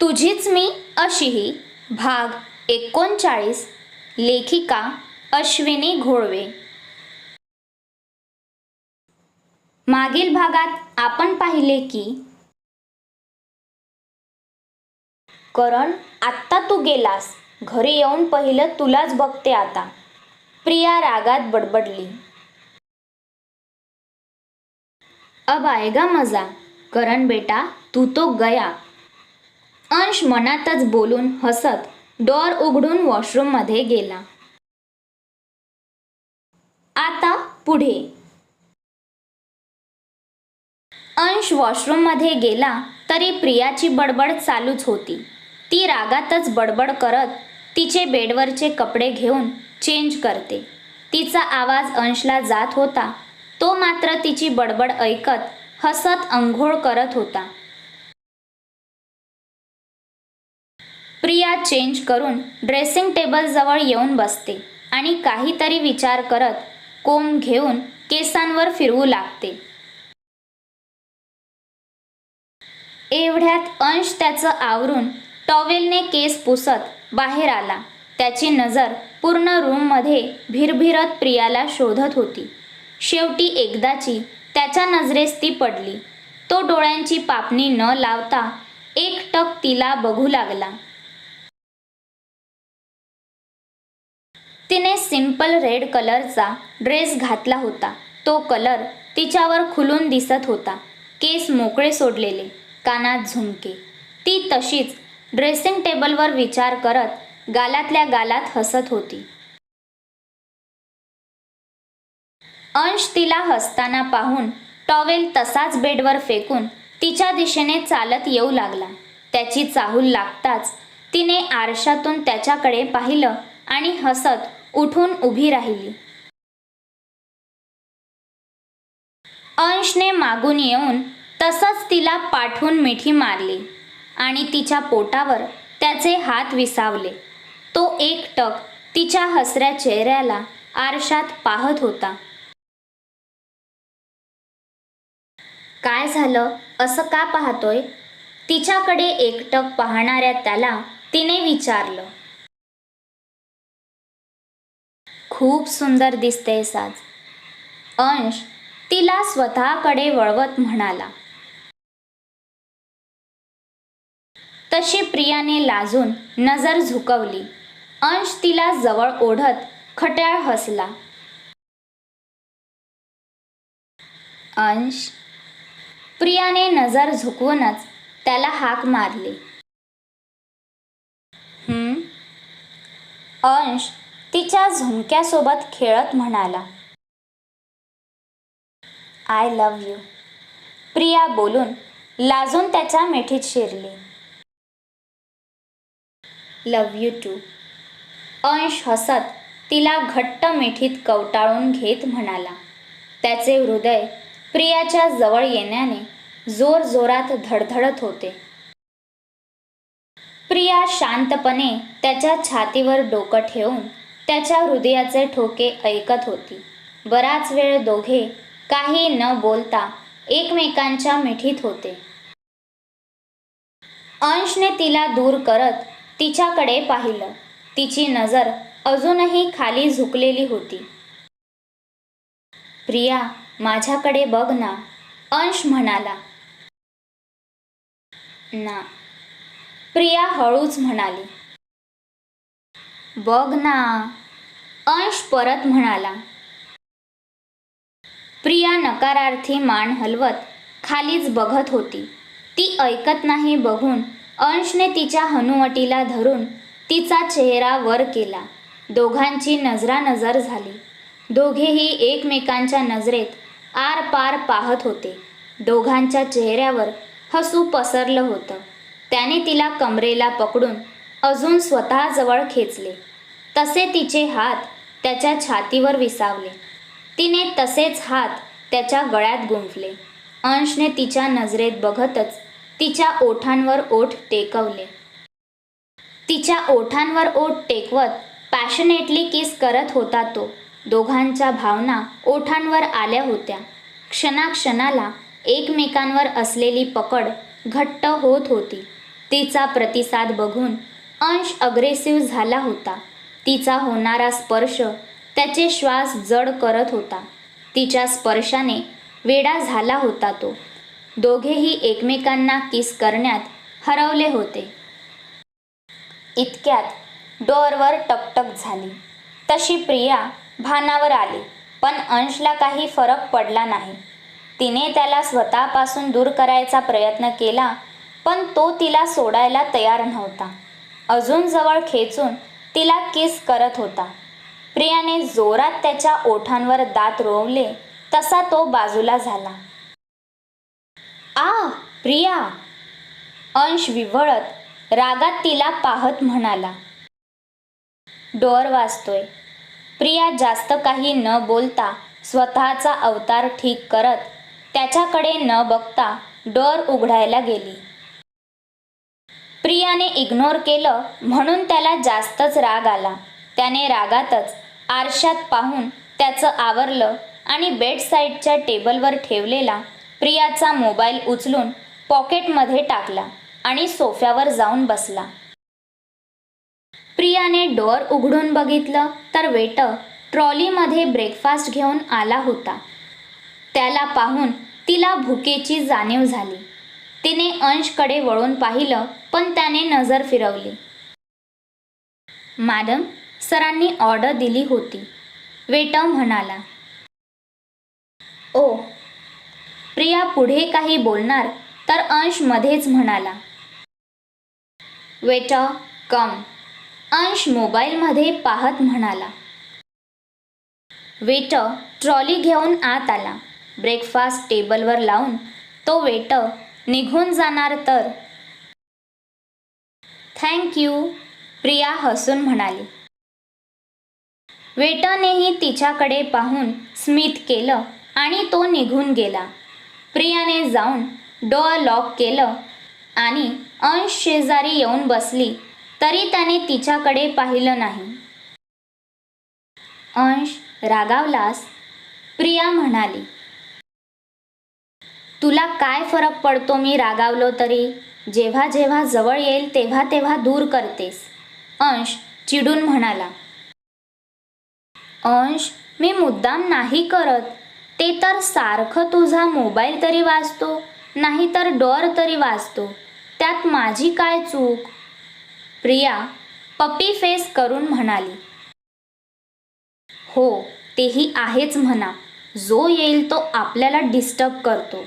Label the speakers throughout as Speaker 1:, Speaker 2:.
Speaker 1: तुझीच मी अशीही भाग एकोणचाळीस लेखिका अश्विनी घोळवे. मागील भागात आपण पाहिले की करण आत्ता तू गेलास. घरी येऊन पहिलं तुलाच बघते आता. प्रिया रागात बडबडली. अब आएगा मजा. करण बेटा तू तो गया. अंश मनातच बोलून हसत डोर उघडून वॉशरूममध्ये गेला. आता पुढे. अंश वॉशरूममध्ये गेला तरी प्रियाची बडबड चालूच होती. ती रागातच बडबड करत तिचे बेडवरचे कपडे घेऊन चेंज करते. तिचा आवाज अंशला जात होता. तो मात्र तिची बडबड ऐकत हसत अंघोळ करत होता. चेंज करून ड्रेसिंग टेबलजवळ येऊन बसते आणि काहीतरी विचार करत कोंब घेऊन केसांवर फिरवू लागते. एवढ्यात अंश त्याचं आवरून टॉवेलने केस पुसत बाहेर आला. त्याची नजर पूर्ण रूममध्ये भिरभिरत प्रियाला शोधत होती. शेवटी एकदाची त्याच्या नजरेस ती पडली. तो डोळ्यांची पापणी न लावता एक टक तिला बघू लागला. तिने सिंपल रेड कलरचा ड्रेस घातला होता. तो कलर तिच्यावर खुलून दिसत होता. केस मोकळे सोडलेले कानात झुमके. ती तशीच ड्रेसिंग टेबलवर विचार करत गालातल्या गालात हसत होती. अंश तिला हसताना पाहून टॉवेल तसाच बेडवर फेकून तिच्या दिशेने चालत येऊ लागला. त्याची चाहूल लागताच तिने आरशातून त्याच्याकडे पाहिलं आणि हसत उठून उभी राहिली. अंशने मागून येऊन तसंच तिला पाठवून मिठी मारली आणि तिच्या पोटावर त्याचे हात विसावले. तो एक टक तिच्या हसऱ्या चेहऱ्याला आरशात पाहत होता. काय झालं? असं का पाहतोय? तिच्याकडे एकटक पाहणाऱ्या त्याला तिने विचारलं. खूप सुंदर दिसतेस आज अंश तिला स्वतःकडे वळवत म्हणाला. तशी प्रियाने लाजून नजर झुकवली. अंश तिला जवळ ओढत खट्याळ हसला. अंश प्रियाने नजर झुकवूनच त्याला हाक मारली. अंश तिच्या झुमक्यासोबत खेळत म्हणाला आय लव्ह यू प्रिया बोलून लाजून त्याच्या मिठीत शिरली. लव यू टू अंश हसत तिला घट्ट मिठीत कवटाळून घेत म्हणाला. त्याचे हृदय प्रियाच्या जवळ येण्याने जोर जोरात धडधडत होते. प्रिया शांतपणे त्याच्या छातीवर डोकं ठेवून त्याच्या हृदयाचे ठोके ऐकत होती. बराच वेळ दोघे काही न बोलता एकमेकांच्या मिठीत होते. अंशने तिला दूर करत तिच्याकडे पाहिलं. तिची नजर अजूनही खाली झुकलेली होती. प्रिया माझ्याकडे बघ ना अंश म्हणाला. ना. प्रिया हळूच म्हणाली. बघ ना. अंश परत म्हणाला. प्रिया नकारार्थी मान हलवत खालीच बघत होती. ती ऐकत नाही बघून अंशने तिच्या हनुवटीला धरून तिचा चेहरा वर केला. दोघांची नजरानजर झाली. दोघेही एकमेकांच्या नजरेत आरपार पाहत होते. दोघांच्या चेहऱ्यावर हसू पसरलं होतं. त्याने तिला कमरेला पकडून अजून स्वतःजवळ खेचले. तसे तिचे हात त्याच्या छातीवर विसावले. तिने तसेच हात त्याच्या गळ्यात गुंफले. अंशने तिच्या नजरेत बघतच तिच्या ओठांवर ओठ टेकवले. तिच्या ओठांवर ओठ टेकवत पॅशनेटली किस करत होता तो. दोघांच्या भावना ओठांवर आल्या होत्या. क्षणाक्षणाला एकमेकांवर असलेली पकड घट्ट होत होती. तिचा प्रतिसाद बघून अंश अग्रेसिव्ह झाला होता. तिचा होणारा स्पर्श त्याचे श्वास जड करत होता. तिच्या स्पर्शाने वेडा झाला होता तो. दोघेही एकमेकांना किस करण्यात हरवले होते. इतक्यात डोअरवर टकटक झाली. तशी प्रिया भानावर आली पण अंशला काही फरक पडला नाही. तिने त्याला स्वतःपासून दूर करायचा प्रयत्न केला पण तो तिला सोडायला तयार नव्हता. अजून जवळ खेचून तिला किस करत होता. प्रियाने जोरात त्याच्या ओठांवर दात रोवले तसा तो बाजूला झाला. आ प्रिया! अंश विवळत रागात तिला पाहत म्हणाला. डोअर वाजतोय. प्रिया जास्त काही न बोलता स्वतःचा अवतार ठीक करत त्याच्याकडे न बघता डोअर उघडायला गेली. प्रियाने इग्नोर केलं म्हणून त्याला जास्तच राग आला. त्याने रागातच आरशात पाहून त्याचं आवरलं आणि बेडसाईडच्या टेबलवर ठेवलेला प्रियाचा मोबाईल उचलून पॉकेटमध्ये टाकला आणि सोफ्यावर जाऊन बसला. प्रियाने डोअर उघडून बघितलं तर वेटर ट्रॉलीमध्ये ब्रेकफास्ट घेऊन आला होता. त्याला पाहून तिला भुकेची जाणीव झाली. तिने अंशकडे वळून पाहिलं पण त्याने नजर फिरवली. मॅडम सरांनी ऑर्डर दिली होती. वेटर म्हणाला. ओ प्रिया पुढे काही बोलणार तर अंश मध्येच म्हणाला. Waiter come. अंश मोबाईलमध्ये पाहत म्हणाला. वेटर ट्रॉली घेऊन आत आला. ब्रेकफास्ट टेबलवर लावून तो वेटर निघून जाणार तर? थँक यू प्रिया हसून म्हणाली. वेटरनेही तिच्याकडे पाहून स्मित केलं आणि तो निघून गेला. प्रियाने जाऊन डोअर लॉक केलं आणि अंश शेजारी येऊन बसली तरी त्याने तिच्याकडे पाहिलं नाही. अंश रागावलास? प्रिया म्हणाली. तुला काय फरक पडतो मी रागावलो तरी? जेव्हा जेव्हा जवळ येईल तेव्हा तेव्हा दूर करतेस. अंश चिडून म्हणाला. अंश मी मुद्दाम नाही करत. ते तर सारखं तुझा मोबाईल तरी वाचतो नाही तर डोअर तरी वाचतो. त्यात माझी काय चूक? प्रिया पप्पी फेस करून म्हणाली. हो तेही आहेच म्हणा. जो येईल तो आपल्याला डिस्टर्ब करतो.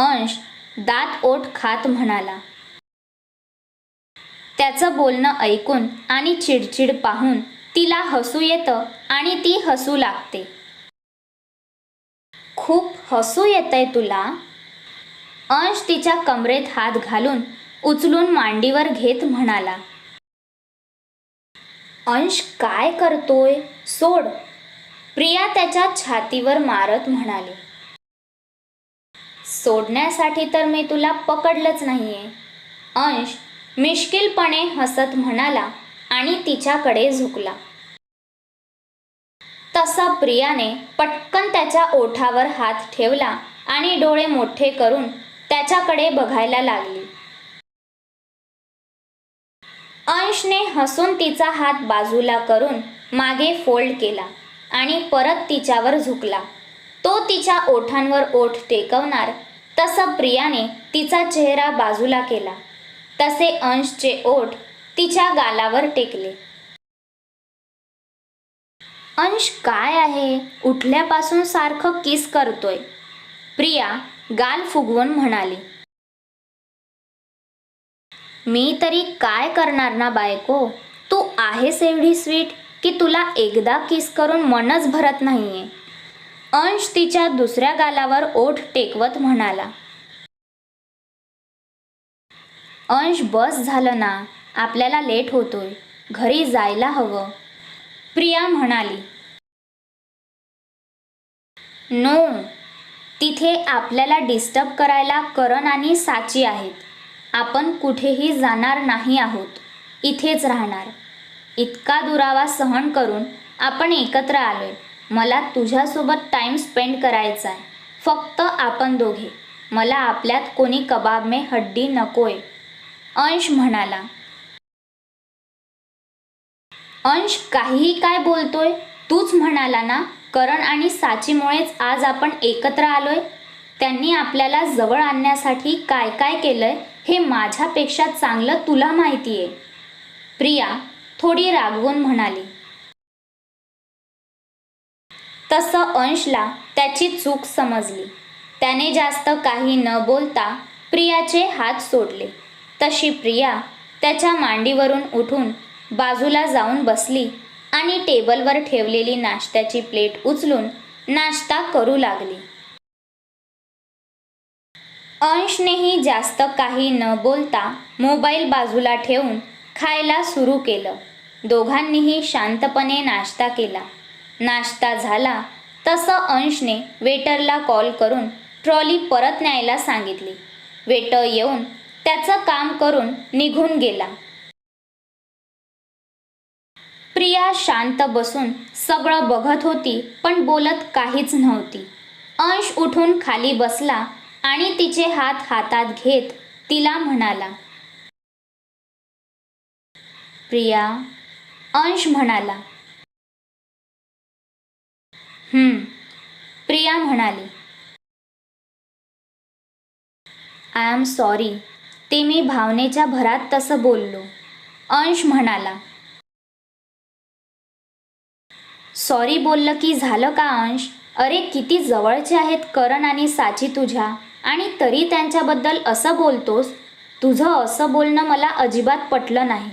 Speaker 1: अंश दात ओठ खात म्हणाला. त्याचं बोलणं ऐकून आणि चिडचिड पाहून तिला हसू येतं आणि ती हसू लागते. खूप हसू येतंय तुला. अंश तिच्या कमरेत हात घालून उचलून मांडीवर घेत म्हणाला. अंश काय करतोय? सोड. प्रिया त्याच्या छातीवर मारत म्हणाली. सोडण्यासाठी तर मी तुला पकडलंच नाहीये. अंश मिश्किलपणे हसत म्हणाला आणि तिच्याकडे झुकला. तसा प्रियाने पटकन त्याच्या ओठावर हात ठेवला आणि डोळे मोठे करून त्याच्याकडे बघायला लागली. अंशने हसून तिचा हात बाजूला करून मागे फोल्ड केला आणि परत तिच्यावर झुकला. तो तिच्या ओठांवर ओठ टेकवणार. तसं प्रियाने तिचा चेहरा बाजूला केला. तसे अंशचे ओठ तिच्या गालावर टेकले. अंश काय आहे? उठल्यापासून सारखं किस करतोय? प्रिया गाल फुगवून म्हणाली. मी तरी काय करणार ना बायको? तू आहेस एवढी स्वीट की तुला एकदा किस करून मनच भरत नाहीये. अंश तिच्या दुसऱ्या गालावर ओठ टेकवत म्हणाला. अंश बस झालं ना? आपल्याला लेट होतोय. घरी जायला हवं. प्रिया म्हणाली. नो. तिथे आपल्याला डिस्टर्ब करायला करण आणि साची आहेत. आपण कुठेही जाणार नाही आहोत. इथेच राहणार. इतका दुरावा सहन करून आपण एकत्र आलोय. मला तुझ्यासोबत टाईम स्पेंड करायचा आहे फक्त आपण दोघे. मला आपल्यात कोणी कबाब में हड्डी नकोय. अंश म्हणाला. अंश काहीही काय बोलतोय? तूच म्हणाला ना? करण आणि साचीमुळेच आज आपण एकत्र आलोय? त्यांनी आपल्याला जवळ आणण्यासाठी काय काय केलंय हे माझ्यापेक्षा चांगलं तुला माहिती आहे प्रिया थोडी रागवून म्हणाली. तसं अंशला त्याची चूक समजली. त्याने जास्त काही न बोलता प्रियाचे हात सोडले. तशी प्रिया त्याच्या मांडीवरून उठून बाजूला जाऊन बसली आणि टेबलवर ठेवलेली नाश्त्याची प्लेट उचलून नाश्ता करू लागली. अंशनेही जास्त काही न बोलता मोबाईल बाजूला ठेवून खायला सुरू केलं. दोघांनीही शांतपणे नाश्ता केला. नाश्ता झाला. तसं अंशने वेटरला कॉल करून ट्रॉली परत न्यायला सांगितली. वेटर येऊन त्याचं काम करून निघून गेला. प्रिया शांत बसून सगळं बघत होती पण बोलत काहीच नव्हती. अंश उठून खाली बसला आणि तिचे हात हातात घेत तिला म्हणाला प्रिया अंश म्हणाला प्रिया म्हणाली आय एम सॉरी ते मी भावनेच्या भरात तसं बोललो. अंश म्हणाला सॉरी बोललं की झालं का अंश? अरे किती जवळचे आहेत करण आणि साची तुझ्या. आणि तरी त्यांच्याबद्दल असं बोलतोस? तुझं असं बोलणं मला अजिबात पटलं नाही.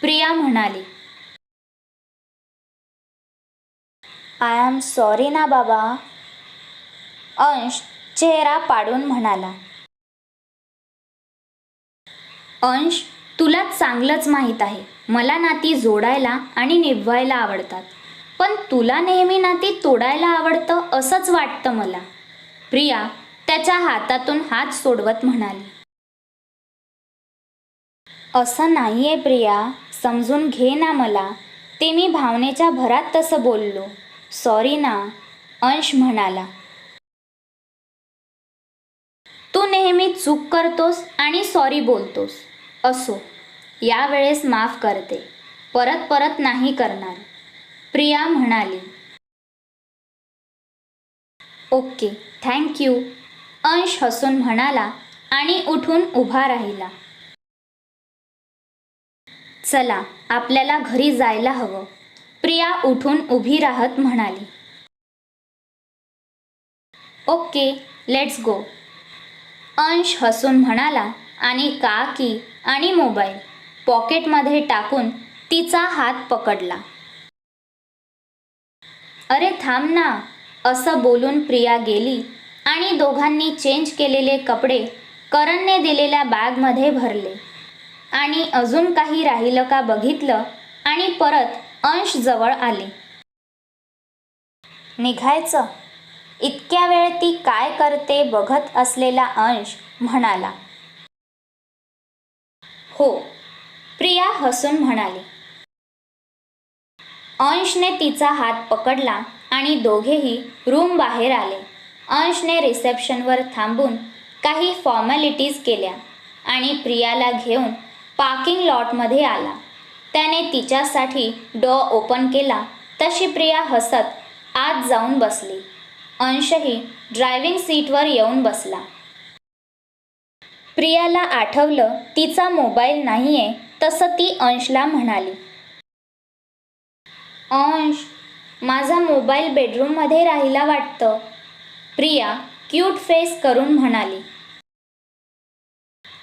Speaker 1: प्रिया म्हणाली आय एम सॉरी ना बाबा. अंश चेहरा पाडून म्हणाला. अंश तुला चांगलंच माहीत आहे. मला नाती जोडायला आणि निभवायला आवडतात. पण तुला नेहमी नाती तोडायला आवडतं असंच वाटतं मला. प्रिया त्याच्या हातातून हात सोडवत म्हणाली. असं नाही आहे प्रिया. समजून घे ना मला. ते मी भावनेच्या भरात तसं बोललो. सॉरी ना अंश म्हणाला. तू नेहमी चूक करतोस आणि सॉरी बोलतोस असो. यावेळेस माफ करते. परत परत नाही करणार. प्रिया म्हणाली. ओके थँक्यू अंश हसून म्हणाला आणि उठून उभा राहिला. चला आपल्याला घरी जायला हवं. प्रिया उठून उभी राहत म्हणाली. ओके लेट्स गो अंश हसून म्हणाला आणि काकी आणि मोबाईल? पॉकेटमध्ये टाकून तिचा हात पकडला. अरे थांब ना असं बोलून प्रिया गेली आणि दोघांनी चेंज केलेले कपडे करणने दिलेल्या बॅगमध्ये भरले. आणि अजून काही राहिलं का बघितलं आणि परत अंश जवळ आले. निघायचं. इतक्या वेळ ती काय करते बघत असलेला अंश म्हणाला. हो प्रिया हसून म्हणाली. अंशने तिचा हात पकडला आणि दोघेही रूम बाहेर आले. अंशने रिसेप्शनवर थांबून काही फॉर्मॅलिटीज केल्या आणि प्रियाला घेऊन पार्किंग लॉटमध्ये आला. त्याने तिच्यासाठी डो ओपन केला. तशी प्रिया हसत आत जाऊन बसली. अंशही ड्रायव्हिंग सीटवर येऊन बसला. प्रियाला आठवलं तिचा मोबाईल नाही आहे तसं ती अंशला म्हणाली. अंश माझा मोबाईल बेडरूममध्ये राहिला वाटतं प्रिया क्यूट फेस करून म्हणाली.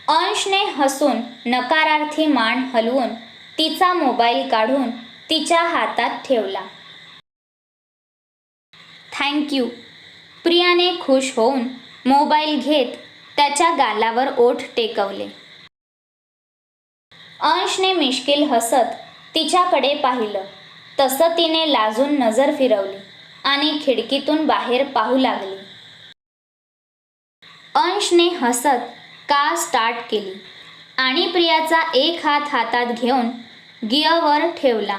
Speaker 1: अंशने हसून नकारार्थी मान हलवून तिचा मोबाईल काढून तिच्या हातात ठेवला. थँक्यू प्रियाने खुश होऊन मोबाईल घेत त्याच्या गालावर ओठ टेकवले. अंशने मिश्किल हसत तिच्याकडे पाहिलं. तसं तिने लाजून नजर फिरवली आणि खिडकीतून बाहेर पाहू लागली. अंशने हसत का स्टार्ट केली? आणि प्रियाचा एक हात हातात घेऊन गिअरवर ठेवला.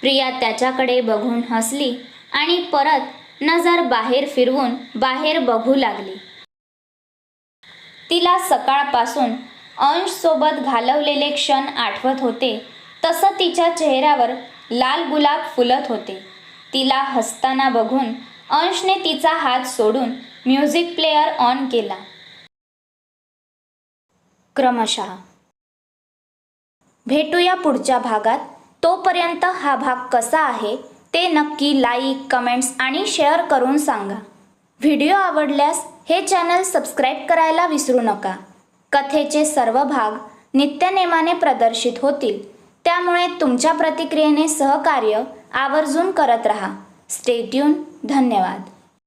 Speaker 1: प्रिया त्याच्याकडे बघून हसली आणि परत नजर बाहेर फिरवून बाहेर बघू लागली. तिला सकाळपासून अंशसोबत घालवलेले क्षण आठवत होते. तसं तिच्या चेहऱ्यावर लाल गुलाब फुलत होते. तिला हसताना बघून अंशने तिचा हात सोडून म्युझिक प्लेअर ऑन केला. क्रमशः भेटूया पुढच्या भागात. तोपर्यंत हा भाग कसा आहे ते नक्की लाईक कमेंट्स आणि शेअर करून सांगा. व्हिडिओ आवडल्यास हे चॅनल सबस्क्राईब करायला विसरू नका. कथेचे सर्व भाग नित्यनेमाने प्रदर्शित होतील. त्यामुळे तुमच्या प्रतिक्रियेने सहकार्य आवर्जून करत रहा. स्टेट्यून धन्यवाद.